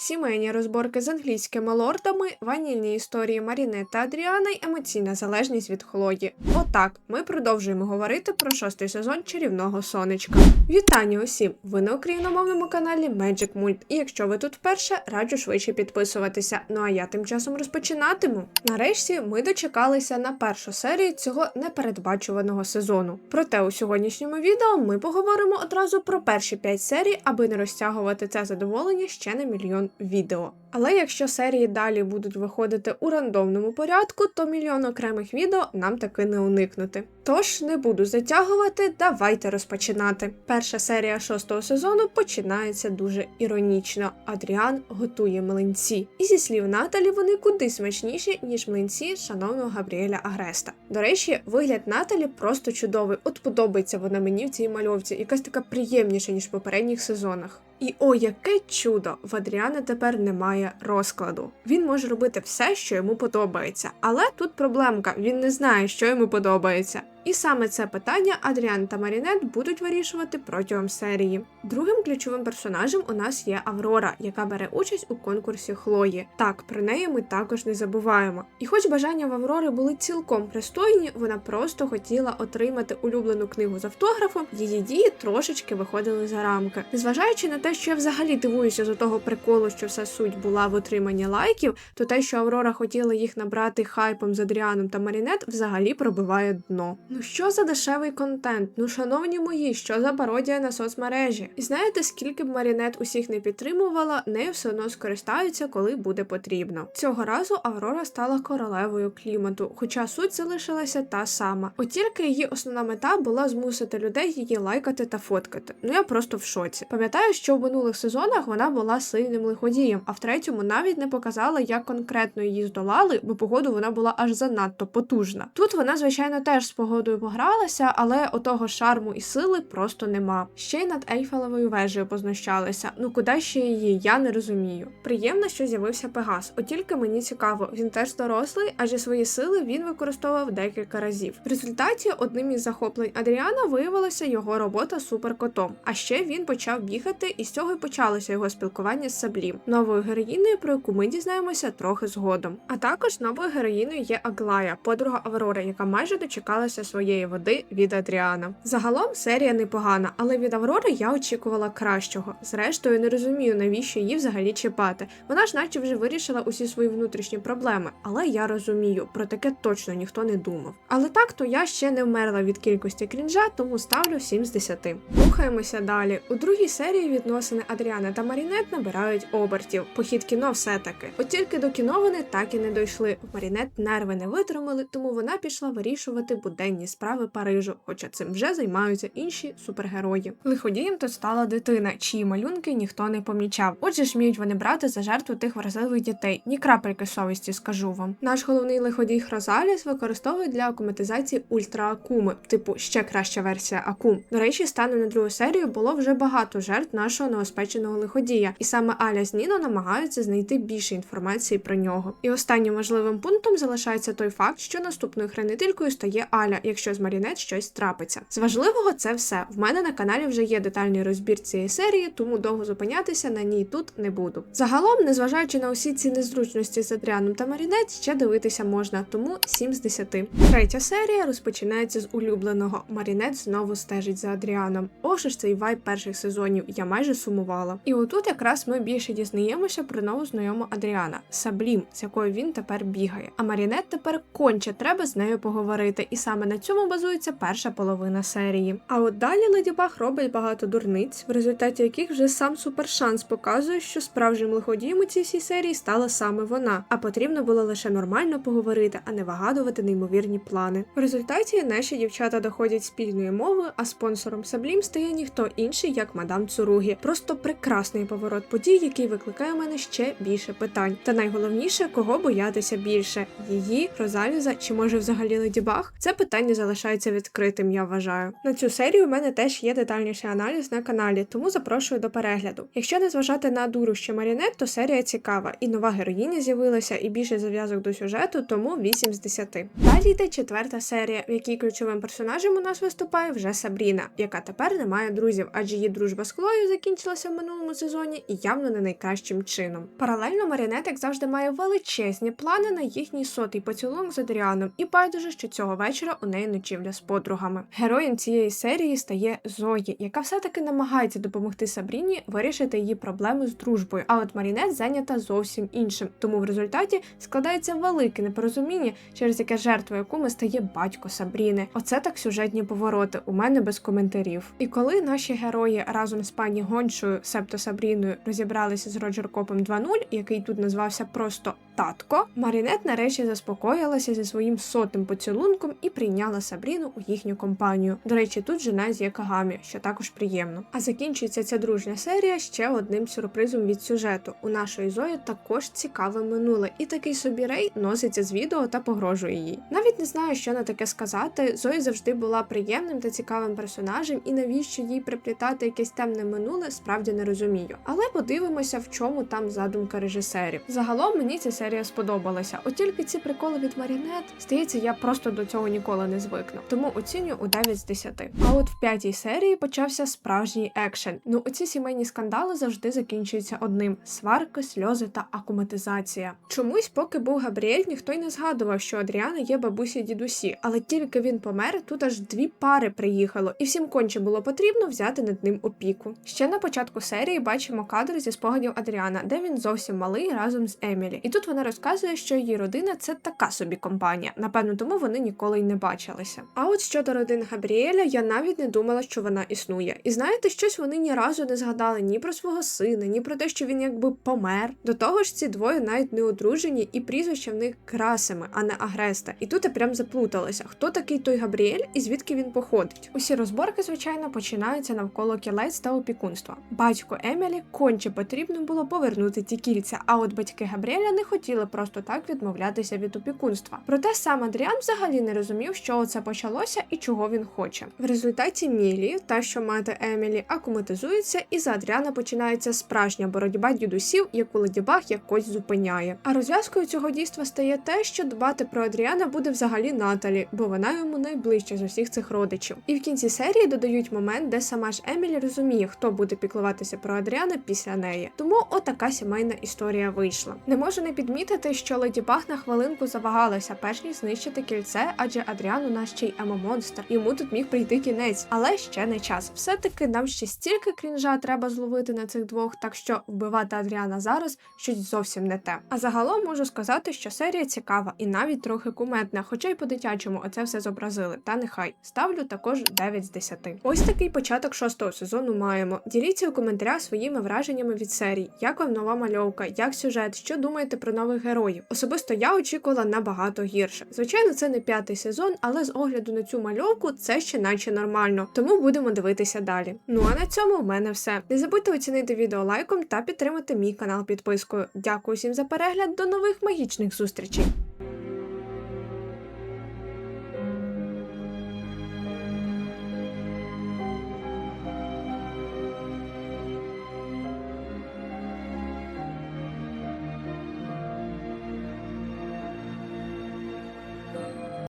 Сімейні розборки з англійськими лордами, ванільні історії Маріне та Адріана й емоційна залежність від Хлої. Отак, ми продовжуємо говорити про шостий сезон чарівного сонечка. Вітання усім! Ви на україномовному каналі Magic Mult. І якщо ви тут вперше, раджу швидше підписуватися. Ну а я тим часом розпочинатиму. Нарешті ми дочекалися на першу серію цього непередбачуваного сезону. Проте у сьогоднішньому відео ми поговоримо одразу про перші 5 серій, аби не розтягувати це задоволення ще на мільйон відео. Але якщо серії далі будуть виходити у рандомному порядку, то мільйон окремих відео нам таки не уникнути. Тож не буду затягувати, давайте розпочинати. Перша серія шостого сезону починається дуже іронічно. Адріан готує млинці. І зі слів Наталі, вони куди смачніші, ніж млинці шановного Габріеля Агреста. До речі, вигляд Наталі просто чудовий. От подобається вона мені в цій мальовці, якась така приємніша, ніж в попередніх сезонах. І о, яке чудо! В Адріана тепер немає розкладу. Він може робити все, що йому подобається. Але тут проблемка: він не знає, що йому подобається. І саме це питання Адріан та Марінет будуть вирішувати протягом серії. Другим ключовим персонажем у нас є Аврора, яка бере участь у конкурсі Хлої. Так, про неї ми також не забуваємо. І хоч бажання в Аврори були цілком пристойні, вона просто хотіла отримати улюблену книгу з автографом, її дії трошечки виходили за рамки. Незважаючи на те, що я взагалі дивуюся з того приколу, що вся суть була в отриманні лайків, то те, що Аврора хотіла їх набрати хайпом з Адріаном та Марінет, взагалі пробиває дно. Ну що за дешевий контент? Ну, шановні мої, що за пародія на соцмережі? І знаєте, скільки б Марінет усіх не підтримувала, нею все одно скористаються, коли буде потрібно. Цього разу Аврора стала королевою клімату, хоча суть залишилася та сама. От тільки її основна мета була змусити людей її лайкати та фоткати. Ну я просто в шоці. Пам'ятаю, що в минулих сезонах вона була сильним лиходієм, а в третьому навіть не показала, як конкретно її здолали, бо погоду вона була аж занадто потужна. Тут вона, звичайно, теж з погодою погралася, але отого шарму і сили просто нема. Ще й над Ейфелевою вежею познущалися. Ну куди ще її? Я не розумію. Приємно, що з'явився Пегас, от тільки мені цікаво, він теж дорослий, адже свої сили він використовував декілька разів. В результаті одним із захоплень Адріана виявилася його робота суперкотом. А ще він почав бігати, і з цього й почалося його спілкування з Саблім, новою героїною, про яку ми дізнаємося трохи згодом. А також новою героїною є Аглая, подруга Аврори, яка майже дочекалася своєї води від Адріана. Загалом серія непогана, але від Аврори я очікувала кращого. Зрештою, не розумію, навіщо її взагалі чіпати. Вона ж, наче вже вирішила усі свої внутрішні проблеми, але я розумію, про таке точно ніхто не думав. Але так то я ще не вмерла від кількості крінжа, тому ставлю 7 з 10. Рухаємося далі. У другій серії відносини Адріана та Марінет набирають обертів. Похід кіно все-таки. От тільки до кіно вони так і не дійшли. Марінет нерви не витримали, тому вона пішла вирішувати буденні справи Парижу, хоча цим вже займаються інші супергерої. Лиходієм тут стала дитина, чиї малюнки ніхто не помічав. Отже ж вміють вони брати за жертву тих вразливих дітей. Ні крапельки совісті скажу вам. Наш головний лиходій Хрозаліс використовує для акуматизації ультраакуми, типу ще краща версія акум. До речі, станом на другу серію було вже багато жертв нашого неоспеченого лиходія, і саме Аля з Ніно намагаються знайти більше інформації про нього. І останнім важливим пунктом залишається той факт, що наступною хранителькою стає Аля, якщо з Марінет щось трапиться. З важливого це все. В мене на каналі вже є детальний розбір цієї серії, тому довго зупинятися на ній тут не буду. Загалом, незважаючи на усі ці незручності з Адріаном та Марінет, ще дивитися можна, тому 7 з 10. Третя серія розпочинається з улюбленого. Марінет знову стежить за Адріаном. Ж цей вайб перших сезонів, я майже сумувала. І отут якраз ми більше дізнаємося про нову знайому Адріана Саблім, з якою він тепер бігає. А Марінет тепер конче треба з нею поговорити, і саме на цьому базується перша половина серії. А от далі Леді Баг робить багато дурниць, в результаті яких вже сам супершанс показує, що справжнім лиходієм у цій всій серії стала саме вона, а потрібно було лише нормально поговорити, а не вигадувати неймовірні плани. В результаті наші дівчата доходять спільною мовою, а спонсором Саблім стає ніхто інший, як мадам Цуругі. Просто прекрасний поворот подій, який викликає у мене ще більше питань. Та найголовніше, кого боятися більше її, Розаліза чи може взагалі Леді Баг? Це питання питання залишається відкритим, я вважаю. На цю серію у мене теж є детальніший аналіз на каналі, тому запрошую до перегляду. Якщо не зважати на дурущі марінет, то серія цікава, і нова героїня з'явилася, і більше зав'язок до сюжету, тому 8 з 10. Далі йде четверта серія, в якій ключовим персонажем у нас виступає вже Сабріна, яка тепер не має друзів, адже її дружба з Хлою закінчилася в минулому сезоні і явно не найкращим чином. Паралельно Марінет, як завжди, має величезні плани на їхній сотий поцілунок з Адріаном, і байдуже, що цього вечора у неї ночівля з подругами. Героєм цієї серії стає Зої, яка все-таки намагається допомогти Сабріні вирішити її проблеми з дружбою. А от Марінет зайнята зовсім іншим. Тому в результаті складається велике непорозуміння, через яке жертвою куми стає батько Сабріни. Оце так сюжетні повороти. У мене без коментарів. І коли наші герої разом з пані Гончою, себто Сабріною, розібралися з Роджер Копом 2.0, який тут назвався просто татко, Марінет нарешті заспокоїлася зі своїм сотим поцілунком і прийняла Сабріну у їхню компанію. До речі, тут жена з Якагамі, що також приємно. А закінчується ця дружня серія ще одним сюрпризом від сюжету. У нашої Зої також цікаве минуле, і такий собі рей носиться з відео та погрожує їй. Навіть не знаю, що на таке сказати. Зої завжди була приємним та цікавим персонажем, і навіщо їй приплітати якесь темне минуле, справді не розумію. Але подивимося, в чому там задумка режисерів. Загалом мені ця серія сподобалася. От тільки ці приколи від Марінет, здається, я просто до цього ніколи не звикну. Тому оцінюю у 9 з 10. А от в п'ятій серії почався справжній екшен. Ну, оці сімейні скандали завжди закінчуються одним: сварки, сльози та акуматизація. Чомусь, поки був Габріель, ніхто й не згадував, що Адріана є бабусі дідусі, але тільки він помер, тут аж дві пари приїхало, і всім конче було потрібно взяти над ним опіку. Ще на початку серії бачимо кадр зі спогадів Адріана, де він зовсім малий разом з Емілі. І тут вона розказує, що її родина це така собі компанія. Напевно, тому вони ніколи й не бачилися. А от щодо родини Габріеля, я навіть не думала, що вона існує. І знаєте, щось вони ні разу не згадали ні про свого сина, ні про те, що він якби помер. До того ж, ці двоє навіть не одружені, і прізвища в них красими, а не агреста. І тут я прям заплуталася, хто такий той Габріель і звідки він походить. Усі розборки, звичайно, починаються навколо кілець та опікунства. Батько Емілі конче потрібно було повернути ті кільця, а от батьки Габріеля не хотіли просто так відмовлятися від опікунства. Проте сам Адріан взагалі не розумів, що це почалося і чого він хоче. В результаті Мілі, та що мати Емілі, акуматизується, і за Адріана починається справжня боротьба дідусів, яку Леді Баг якось зупиняє. А розв'язкою цього дійства стає те, що дбати про Адріана буде взагалі Наталі, бо вона йому найближча з усіх цих родичів. І в кінці серії додають момент, де сама ж Емілі розуміє, хто буде піклуватися про Адріана після неї. Тому отака сімейна історія вийшла. Не можу не підмітити, що Леді Баг на хвилинку завагалася, перш ніж знищити кільце, адже Адріан у нас ще й емо-монстр. Йому тут міг прийти кінець, але ще не час. Все-таки нам ще стільки крінжа треба зловити на цих двох, так що вбивати Адріана зараз щось зовсім не те. А загалом можу сказати, що серія цікава і навіть трохи куметна, хоча й по-дитячому оце все зобразили. Та нехай ставлю також 9 з 10. Ось такий початок шостого сезону маємо. Діліться у коментарях своїми враженнями від серії. Як вам нова мальовка, як сюжет, що думаєте про нових героїв? Особисто я очікувала набагато гірше. Звичайно, це не п'ятий сезон, але з огляду на цю мальовку це ще наче нормально. Тому будемо дивитися далі. Ну а на цьому в мене все. Не забудьте оцінити відео лайком та підтримати мій канал підпискою. Дякую всім за перегляд. До нових магічних зустрічей!